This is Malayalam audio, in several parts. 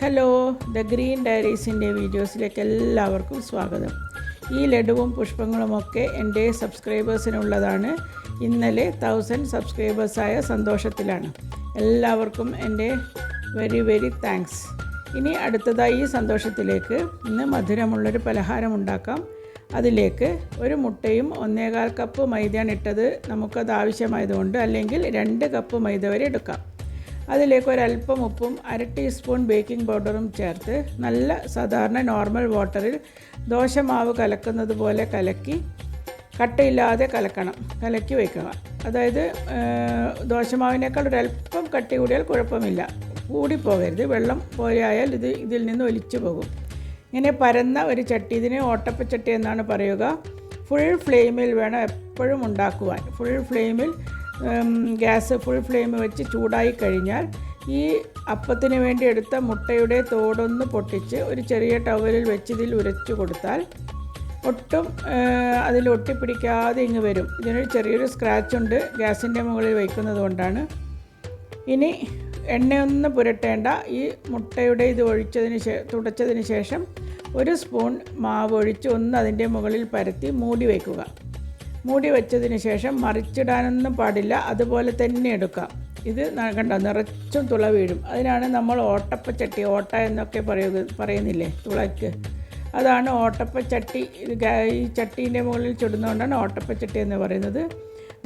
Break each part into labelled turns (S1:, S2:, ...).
S1: ഹലോ ദ ഗ്രീൻ ഡയറീസിന്റെ വീഡിയോസിലേക്ക് എല്ലാവർക്കും സ്വാഗതം. ഈ ലഡുവും പുഷ്പങ്ങളുമൊക്കെ എന്റെ സബ്സ്ക്രൈബേഴ്സിനുള്ളതാണ്. ഇന്നലെ തൗസൻഡ് സബ്സ്ക്രൈബേഴ്സായ സന്തോഷത്തിലാണ്. എല്ലാവർക്കും എന്റെ വെരി വെരി താങ്ക്സ് ഇനി അടുത്തതായി ഈ സന്തോഷത്തിലേക്ക് ഇന്ന് മധുരമുള്ളൊരു പലഹാരം ഉണ്ടാക്കാം. അതിലേക്ക് ഒരു മുട്ടയും ഒന്നേകാൽ കപ്പ് മൈദയാണ് ഇട്ടത്. നമുക്കത് ആവശ്യമായതുകൊണ്ട് അല്ലെങ്കിൽ രണ്ട് കപ്പ് മൈദ വരെ എടുക്കാം. അതിലേക്ക് ഒരല്പം ഉപ്പും അര ടീസ്പൂൺ ബേക്കിംഗ് പൗഡറും ചേർത്ത് നല്ല സാധാരണ നോർമൽ വാട്ടറിൽ ദോശമാവ് കലക്കുന്നത് പോലെ കലക്കി കട്ടയില്ലാതെ കലക്കണം. കലക്കി വയ്ക്കുക അതായത് ദോശമാവിനേക്കാൾ ഒരല്പം കട്ടി കൂടിയാൽ കുഴപ്പമില്ല. കൂടിപ്പോകരുത്. വെള്ളം പോലെ ആയാൽ ഇത് ഇതിൽ നിന്ന് ഒലിച്ചു പോകും. ഇങ്ങനെ പരന്ന ഒരു ചട്ടി ഇതിനെ ഓട്ടപ്പച്ചട്ടി എന്നാണ് പറയുക. ഫുൾ ഫ്ലെയിമിൽ വേണം എപ്പോഴും ഉണ്ടാക്കുവാൻ. ഫുൾ ഫ്ലെയിമിൽ ഗ്യാസ് ഫുൾ ഫ്ലെയിം വെച്ച് ചൂടായി കഴിഞ്ഞാൽ ഈ അപ്പത്തിന് വേണ്ടി എടുത്ത മുട്ടയുടെ തോടൊന്ന് പൊട്ടിച്ച് ഒരു ചെറിയ ടവലിൽ വെച്ച് ഇതിൽ ഉരച്ചു കൊടുത്താൽ ഒട്ടും അതിൽ ഒട്ടിപ്പിടിക്കാതെ ഇങ്ങ് വരും. ഇതിനൊരു ചെറിയൊരു സ്ക്രാച്ച് ഉണ്ട് ഗ്യാസിന്റെ മുകളിൽ വയ്ക്കുന്നത് കൊണ്ടാണ്. ഇനി എണ്ണയൊന്നും പുരട്ടേണ്ട. ഈ മുട്ടയുടെ ഇത് ഒഴിച്ചതിന് ശേ തുടച്ചതിന് ശേഷം ഒരു സ്പൂൺ മാവ് ഒഴിച്ച് ഒന്ന് അതിന്റെ മുകളിൽ പരത്തി മൂടി വയ്ക്കുക മൂടി വെച്ചതിന് ശേഷം മറിച്ചിടാനൊന്നും പാടില്ല. അതുപോലെ തന്നെ എടുക്കാം. ഇത് കണ്ട നിറച്ചും തുള വീഴും. അതിനാണ് നമ്മൾ ഓട്ടപ്പച്ചട്ടി ഓട്ട എന്നൊക്കെ പറയുക പറയുന്നില്ലേ തുളയ്ക്ക്. അതാണ് ഓട്ടപ്പച്ചട്ടി ഈ ചട്ടീന്റെ മുകളിൽ ചുടുന്നതുകൊണ്ടാണ് ഓട്ടപ്പച്ചട്ടി എന്ന് പറയുന്നത്.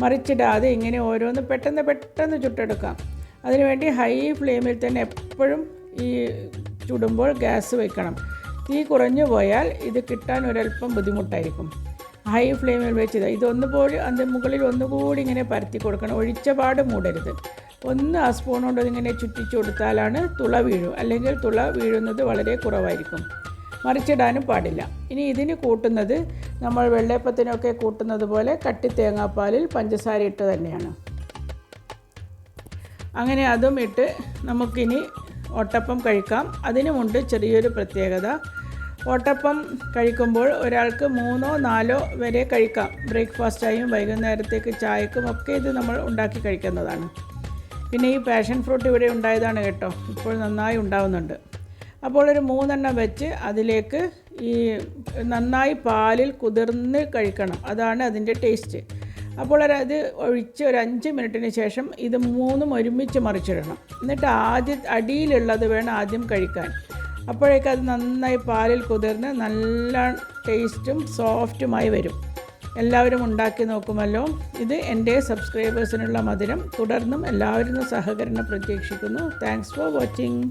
S1: മറിച്ചിടാതെ ഇങ്ങനെ ഓരോന്ന് പെട്ടെന്ന് പെട്ടെന്ന് ചുട്ടെടുക്കാം. അതിനുവേണ്ടി ഹൈ ഫ്ലെയിമിൽ തന്നെ എപ്പോഴും ഈ ചുടുമ്പോൾ ഗ്യാസ് വെക്കണം. തീ കുറഞ്ഞു പോയാൽ ഇത് കിട്ടാൻ ഒരല്പം ബുദ്ധിമുട്ടായിരിക്കും. ഹൈ ഫ്ലെയിമിൽ വെച്ചത് ഇതൊന്ന് പോലും അതിന്റെ മുകളിൽ ഒന്നുകൂടി ഇങ്ങനെ പരത്തി കൊടുക്കണം. ഒഴിച്ച പാട് മൂടരുത്. ഒന്ന് ആ സ്പൂൺ കൊണ്ട് ഇങ്ങനെ ചുറ്റിച്ചു കൊടുത്താലാണ് തുള വീഴും. അല്ലെങ്കിൽ തുള വീഴുന്നത് വളരെ കുറവായിരിക്കും. മറിച്ചിടാനും പാടില്ല. ഇനി ഇതിന് കൂട്ടുന്നത് നമ്മൾ വെള്ളയപ്പത്തിനൊക്കെ കൂട്ടുന്നത് പോലെ കട്ടി തേങ്ങാപ്പാലിൽ പഞ്ചസാര ഇട്ട് തന്നെയാണ്. അങ്ങനെ അതും ഇട്ട് നമുക്കിനി ഒട്ടപ്പം കഴിക്കാം. അതിനുമുണ്ട് ചെറിയൊരു പ്രത്യേകത. ഓട്ടപ്പം കഴിക്കുമ്പോൾ ഒരാൾക്ക് മൂന്നോ നാലോ വരെ കഴിക്കാം. ബ്രേക്ക്ഫാസ്റ്റായും വൈകുന്നേരത്തേക്ക് ചായക്കും ഒക്കെ ഇത് നമ്മൾ ഉണ്ടാക്കി കഴിക്കുന്നതാണ്. പിന്നെ ഈ പാഷൻ ഫ്രൂട്ട് ഇവിടെ ഉണ്ടായതാണ് കേട്ടോ. ഇപ്പോൾ നന്നായി ഉണ്ടാവുന്നുണ്ട്. അപ്പോൾ ഒരു മൂന്നെണ്ണം വെച്ച് അതിലേക്ക് ഈ നന്നായി പാലിൽ കുതിർന്ന് കഴിക്കണം. അതാണ് അതിന്റെ ടേസ്റ്റ്. അപ്പോൾ അത് ഒഴിച്ച് ഒരു അഞ്ച് മിനിറ്റിന് ശേഷം ഇത് മൂന്നും ഒരുമിച്ച് മറിച്ചിടണം. എന്നിട്ട് ആദ്യം അടിയിലുള്ളത് വേണം ആദ്യം കഴിക്കാൻ. അപ്പോഴേക്കും അത് നന്നായി പാലിൽ കുതിർന്ന് നല്ല ടേസ്റ്റും സോഫ്റ്റുമായി വരും. എല്ലാവരും ഉണ്ടാക്കി നോക്കുമല്ലോ. ഇത് എന്റെ സബ്സ്ക്രൈബേഴ്സിനുള്ള മധുരം. തുടർന്നും എല്ലാവരും സഹകരണം പ്രതീക്ഷിക്കുന്നു. Thanks for watching